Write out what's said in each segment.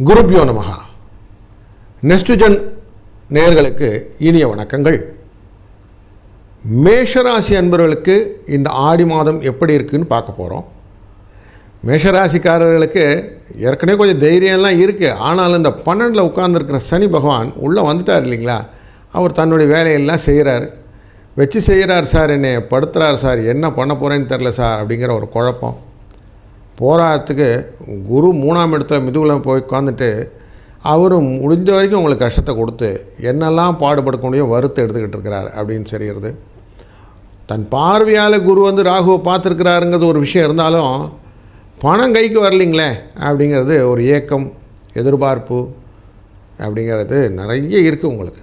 குருப்யோ நமகா நெஸ்டுஜன் நேயர்களுக்கு இனிய வணக்கங்கள். மேஷராசி அன்பர்களுக்கு இந்த ஆடி மாதம் எப்படி இருக்குன்னு பார்க்க போகிறோம் மேஷராசிக்காரர்களுக்கு ஏற்கனவே கொஞ்சம் தைரியம்லாம் இருக்குது ஆனாலும் இந்த பன்னெண்டில் உட்கார்ந்துருக்கிற சனி பகவான் உள்ளே வந்துட்டார் இல்லைங்களா? அவர் தன்னுடைய வேலையெல்லாம் செய்கிறார் வச்சு செய்கிறார் சார் என்னை படுத்துகிறார் சார் என்ன பண்ண போகிறேன்னு தெரில சார் அப்படிங்கிற ஒரு குழப்பம். போராட்டத்துக்கு குரு மூணாம் இடத்துல மிதுவில் போய் உட்காந்துட்டு அவரும் முடிஞ்ச வரைக்கும் உங்களுக்கு கஷ்டத்தை கொடுத்து என்னெல்லாம் பாடுபடுத்த முடியும் வருத்தம் எடுத்துக்கிட்டு இருக்கிறார் அப்படின்னு தெரிகிறது. தன் பார்வையால் குரு வந்து ராகுவை பார்த்துருக்கிறாருங்கிறது ஒரு விஷயம் இருந்தாலும் பணம் கைக்கு வரலிங்களே அப்படிங்கிறது ஒரு ஏக்கம் எதிர்பார்ப்பு அப்படிங்கிறது நிறைய இருக்குது உங்களுக்கு.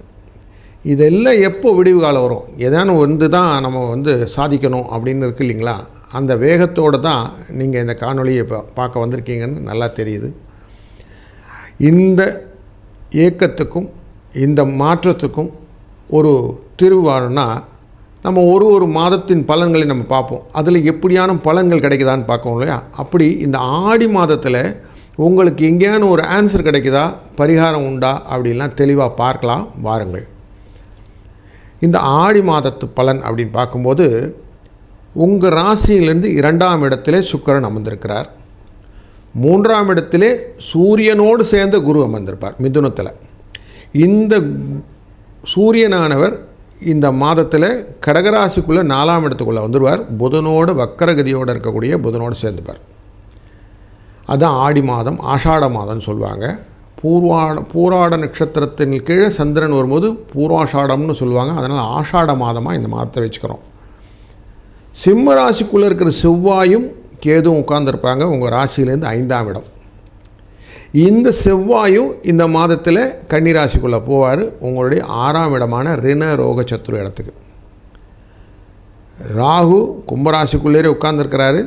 இதெல்லாம் எப்போ விடிவு காலம் வரும்? ஏதானு வந்து தான் நம்ம வந்து சாதிக்கணும் அப்படின்னு இருக்கு இல்லைங்களா? அந்த வேகத்தோடு தான் நீங்கள் இந்த காணொளியை இப்போ பார்க்க வந்திருக்கீங்கன்னு நல்லா தெரியுது. இந்த ஏக்கத்துக்கும் இந்த மாற்றத்துக்கும் ஒரு தீர்வு நம்ம ஒரு ஒரு மாதத்தின் பலன்களை நம்ம பார்ப்போம். அதில் எப்படியான பலன்கள் கிடைக்குதான்னு பார்க்கணும் இல்லையா? அப்படி இந்த ஆடி மாதத்தில் உங்களுக்கு எங்கேயான ஒரு ஆன்சர் கிடைக்குதா? பரிகாரம் உண்டா? அப்படின்லாம் தெளிவாக பார்க்கலாம் வாருங்கள். இந்த ஆடி மாதத்து பலன் அப்படின்னு பார்க்கும்போது உங்கள் ராசியிலிருந்து இரண்டாம் இடத்திலே சுக்கரன் அமர்ந்திருக்கிறார். மூன்றாம் இடத்திலே சூரியனோடு சேர்ந்த குரு அமர்ந்திருப்பார் மிதுனத்தில். இந்த சூரியனானவர் இந்த மாதத்தில் கடகராசிக்குள்ளே நாலாம் இடத்துக்குள்ளே வந்துடுவார் புதனோடு வக்கரகதியோடு இருக்கக்கூடிய புதனோடு சேர்ந்துப்பார். அதுதான் ஆடி மாதம் ஆஷாட மாதம்னு சொல்லுவாங்க. பூர்வாட பூராட நட்சத்திரத்தின் கீழே சந்திரன் வரும்போது பூர்வாஷாடம்னு சொல்லுவாங்க. அதனால் ஆஷாட மாதமாக இந்த மாதத்தை வச்சுக்கிறோம். சிம்ம ராசிக்குள்ளே இருக்கிற செவ்வாயும் கேதுவும் உட்காந்துருப்பாங்க உங்கள் ராசியிலேருந்து ஐந்தாம் இடம். இந்த செவ்வாயும் இந்த மாதத்தில் கன்னி ராசிக்குள்ளே போவார். உங்களுடைய ஆறாம் இடமான ரிண ரோக சத்துரு இடத்துக்கு. ராகு கும்பராசிக்குள்ளேயே உட்கார்ந்துருக்கிறாரு.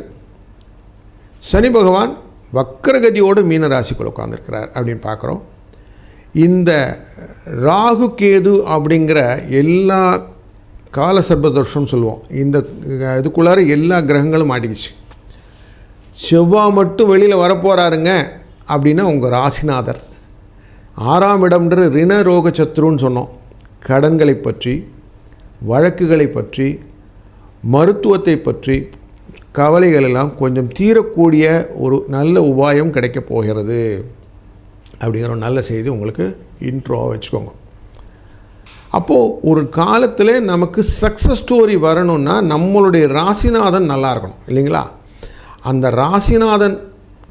சனி பகவான் வக்கரகதியோடு மீன ராசிக்குள்ளே உட்காந்துருக்கிறார் அப்படின்னு பார்க்குறோம். இந்த ராகு கேது அப்படிங்கிற எல்லா கால சர்பதோஷம்னு சொல்லுவோம். இந்த இதுக்குள்ளார எல்லா கிரகங்களும் மாட்டிக்கிச்சு. செவ்வாய் மட்டும் வெளியில் வரப்போகிறாருங்க அப்படின்னா உங்கள் ராசிநாதர். ஆறாம் இடம்ன்ற ரிண ரோக சத்ருன்னு சொன்னோம். கடன்களை பற்றி வழக்குகளை பற்றி மருத்துவத்தை பற்றி கவலைகள் எல்லாம் கொஞ்சம் தீரக்கூடிய ஒரு நல்ல உபாயம் கிடைக்கப் போகிறது. அப்படிங்கிற ஒரு நல்ல செய்தி உங்களுக்கு இன்ட்ரோவாக வச்சுக்கோங்க. அப்போது ஒரு காலத்தில் நமக்கு சக்ஸஸ் ஸ்டோரி வரணும்னா நம்மளுடைய ராசிநாதன் நல்லா இருக்கணும் இல்லைங்களா? அந்த ராசிநாதன்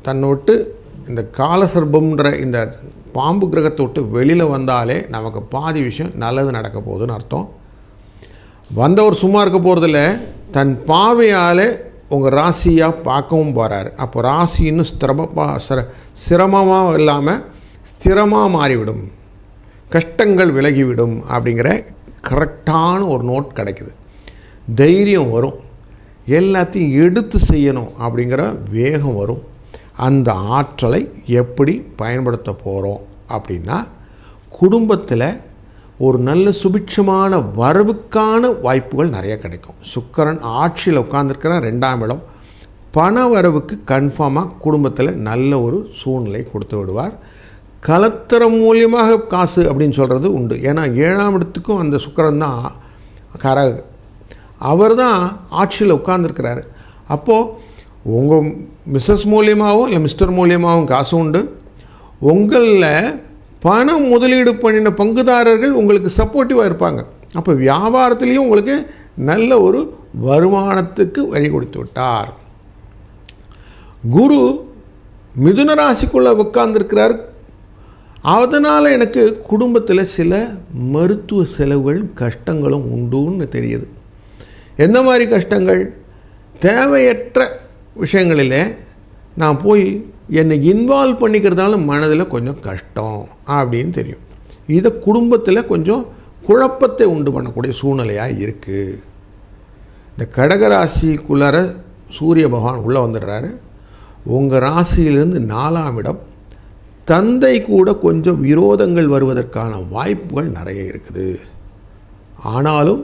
தன்னை விட்டு இந்த காலசர்பம்ன்ற இந்த பாம்பு கிரகத்தை விட்டு வெளியில் வந்தாலே நமக்கு பாதி விஷயம் நல்லது நடக்க போகுதுன்னு அர்த்தம். வந்தவர் சும்மா இருக்க போகிறதில்ல தன் பாவையால் உங்கள் ராசியாக பார்க்கவும் போகிறாரு அப்போ ராசி இன்னும் ஸ்திரமப்பா சிர சிரமமாக இல்லாமல் ஸ்திரமாக மாறிவிடும். கஷ்டங்கள் விலகிவிடும் அப்படிங்கிற கரெக்டான ஒரு நோட் கிடைக்குது. தைரியம் வரும். எல்லாத்தையும் எடுத்து செய்யணும் அப்படிங்கிற வேகம் வரும். அந்த ஆற்றலை எப்படி பயன்படுத்த போகிறோம் அப்படின்னா குடும்பத்தில் ஒரு நல்ல சுபிட்சமான வரவுக்கான வாய்ப்புகள் நிறைய கிடைக்கும். சுக்கரன் ஆட்சியில் உட்காந்துருக்கிற ரெண்டாம் இடம். பண வரவுக்கு கன்ஃபார்மாக குடும்பத்தில் நல்ல ஒரு சூழ்நிலை கொடுத்து விடுவார். கலத்திரம் மூலியமாக காசு அப்படின்னு சொல்கிறது உண்டு. ஏன்னா ஏழாம் இடத்துக்கும் அந்த சுக்கரன் தான் கரகு அவர் தான் ஆட்சியில் உட்கார்ந்துருக்கிறாரு. அப்போது உங்கள் மிஸ்ஸஸ் மூலியமாகவும் இல்லை மிஸ்டர் மூலியமாகவும் காசு உண்டு. உங்களில் பணம் முதலீடு பண்ணின பங்குதாரர்கள் உங்களுக்கு சப்போர்ட்டிவாக இருப்பாங்க. அப்போ வியாபாரத்துலேயும் உங்களுக்கு நல்ல ஒரு வருமானத்துக்கு வழி கொடுத்து விட்டார். குரு மிதுன ராசிக்குள்ளே உட்கார்ந்துருக்கிறார். அதனால் எனக்கு குடும்பத்தில் சில மருத்துவ செலவுகள் கஷ்டங்களும் உண்டுன்னு தெரியுது. எந்த மாதிரி கஷ்டங்கள்? தேவையற்ற விஷயங்களில் நான் போய் என்னை இன்வால்வ் பண்ணிக்கிறதுனால மனதில் கொஞ்சம் கஷ்டம் அப்படின்னு தெரியும். இதை குடும்பத்தில் கொஞ்சம் குழப்பத்தை உண்டு பண்ணக்கூடிய சூழ்நிலையாக இருக்குது இந்த கடகராசிக்குள்ளார சூரிய பகவான் உள்ளே வந்துடுறாரு. உங்கள் ராசியிலிருந்து நாலாம் இடம் தந்தை கூட கொஞ்சம் விரோதங்கள் வருவதற்கான வாய்ப்புகள் நிறைய இருக்குது. ஆனாலும்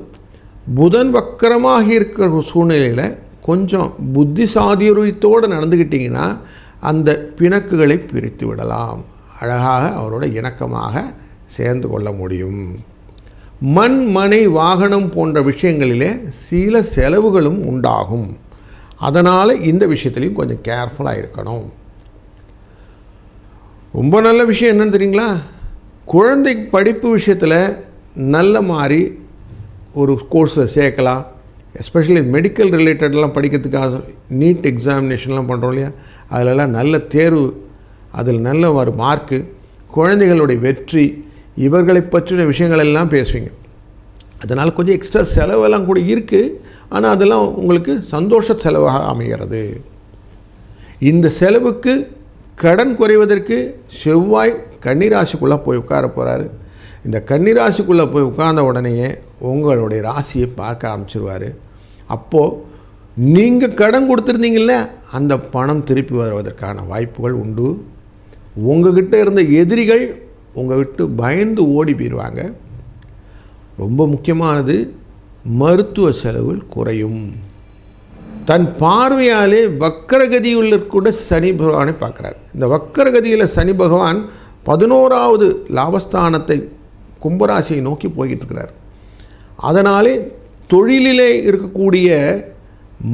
புதன் வக்கரமாக இருக்கிற சூழ்நிலையில் கொஞ்சம் புத்திசாதியுரியத்தோடு நடந்துக்கிட்டிங்கன்னா அந்த பிணக்குகளை பிரித்து விடலாம். அழகாக அவரோட இணக்கமாக சேர்ந்து கொள்ள முடியும். மண் மனை வாகனம் போன்ற விஷயங்களிலே சில செலவுகளும் உண்டாகும். அதனால் இந்த விஷயத்துலையும் கொஞ்சம் கேர்ஃபுல்லாக இருக்கணும். ரொம்ப நல்ல விஷயம் என்னென்னு தெரியுங்களா? குழந்தை படிப்பு விஷயத்தில் நல்ல மாதிரி ஒரு கோர்ஸில் சேர்க்கலாம். எஸ்பெஷலி மெடிக்கல் ரிலேட்டட்லாம் படிக்கிறதுக்காக நீட் எக்ஸாமினேஷன்லாம் பண்ணுறோம் இல்லையா? அதிலெல்லாம் நல்ல தேர்வு அதில் நல்ல ஒரு மார்க்கு குழந்தைகளுடைய வெற்றி இவர்களை பற்றின விஷயங்கள் எல்லாம் பேசுவீங்க. அதனால் கொஞ்சம் எக்ஸ்ட்ரா செலவெல்லாம் கூட இருக்குது ஆனால் அதெல்லாம் உங்களுக்கு சந்தோஷ செலவாக அமைகிறது. இந்த செலவுக்கு கடன் குறைவதற்கு செவ்வாய் கன்னிராசிக்குள்ளே போய் உட்கார போகிறாரு இந்த கன்னிராசிக்குள்ளே போய் உட்கார்ந்த உடனேயே உங்களுடைய ராசியை பார்க்க ஆரம்பிச்சிருவார். அப்போது நீங்கள் கடன் கொடுத்துருந்தீங்கல்ல அந்த பணம் திருப்பி வருவதற்கான வாய்ப்புகள் உண்டு. உங்ககிட்ட இருந்த எதிரிகள் உங்கள் விட்டு பயந்து ஓடி போயிடுவாங்க ரொம்ப முக்கியமானது மருத்துவ செலவுகள் குறையும். தன் பார்வையாலே வக்கரகதியுள்ள கூட சனி பகவானை பார்க்குறார். இந்த வக்கரகதியில் சனி பகவான் பதினோராவது லாபஸ்தானத்தை கும்பராசியை நோக்கி போய்கிட்டு இருக்கிறார் அதனாலே தொழிலிலே இருக்கக்கூடிய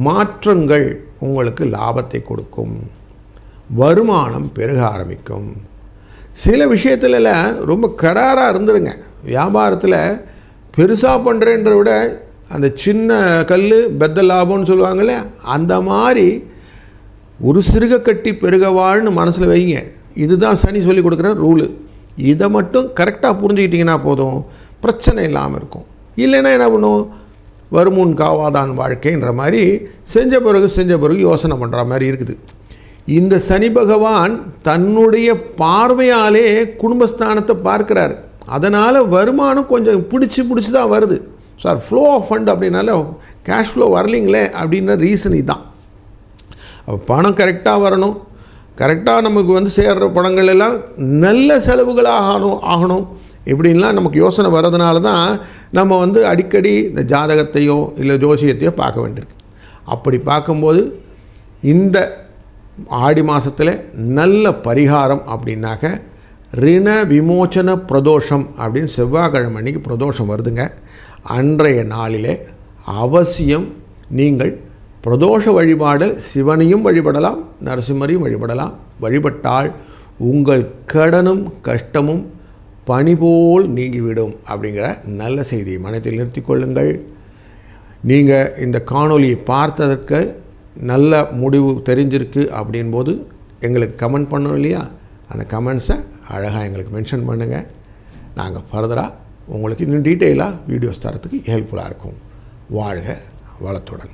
மாற்றங்கள் உங்களுக்கு லாபத்தை கொடுக்கும். வருமானம் பெருக ஆரம்பிக்கும். சில விஷயத்துலலாம் ரொம்ப கராராக இருந்துருங்க. வியாபாரத்தில் பெருசாக பண்ணுறேன்ற விட அந்த சின்ன கல் பெத்த லாபம்னு சொல்லுவாங்களே அந்த மாதிரி ஒரு சிறுக கட்டி பெருக வாழ்னு மனசில் வைங்க. இதுதான் சனி சொல்லி கொடுக்குற ரூலு. இதை மட்டும் கரெக்டாக புரிஞ்சுக்கிட்டிங்கன்னா போதும். பிரச்சனை இல்லாமல் இருக்கும். இல்லைன்னா என்ன பண்ணும்? வருமுன் காவாதான் வாழ்க்கைன்ற மாதிரி செஞ்ச பிறகு செஞ்ச பிறகு யோசனை பண்ணுற மாதிரி இருக்குது. இந்த சனி பகவான் தன்னுடைய பார்வையாலே குடும்பஸ்தானத்தை பார்க்குறாரு. அதனால் வருமானம் கொஞ்சம் பிடிச்சி பிடிச்சி தான் வருது. சார் ஃப்ளோ ஆஃப் ஃபண்ட் அப்படின்னால கேஷ் ஃப்ளோ வரலிங்களே அப்படின்னா ரீசன் இதுதான் அப்போ பணம் கரெக்டாக வரணும். கரெக்டாக நமக்கு வந்து சேர்கிற பணங்கள் எல்லாம் நல்ல செலவுகளாக ஆகணும் ஆகணும். இப்படின்லாம் நமக்கு யோசனை வர்றதுனால தான் நம்ம வந்து அடிக்கடி இந்த ஜாதகத்தையோ இல்லை ஜோசியத்தையோ பார்க்க வேண்டியிருக்கு. அப்படி பார்க்கும்போது இந்த ஆடி மாதத்தில் நல்ல பரிகாரம் அப்படின்னாக்க ரிண விமோச்சன பிரதோஷம் அப்படின்னு செவ்வாய்க்கிழமை அன்னைக்கு பிரதோஷம் வருதுங்க. அன்றைய நாளிலே அவசியம் நீங்கள் பிரதோஷ வழிபாடு சிவனையும் வழிபடலாம் நரசிம்மரையும் வழிபடலாம். வழிபட்டால் உங்கள் கடனும் கஷ்டமும் பணி போல் நீங்கிவிடும் அப்படிங்கிற நல்ல செய்தியை மனத்தில் நிறுத்தி கொள்ளுங்கள். நீங்கள் இந்த காணொளியை பார்த்ததற்கு நல்ல முடிவு தெரிஞ்சிருக்கு அப்படின்போது எங்களுக்கு கமெண்ட் பண்ணணும் இல்லையா? அந்த கமெண்ட்ஸை அழகாக எங்களுக்கு மென்ஷன் பண்ணுங்கள் நாங்கள் ஃபர்தராக உங்களுக்கு இன்னும் டீட்டெயிலாக வீடியோஸ் தரத்துக்கு ஹெல்ப்ஃபுல்லாக இருக்கும். வாழ்க வளத்துடன்.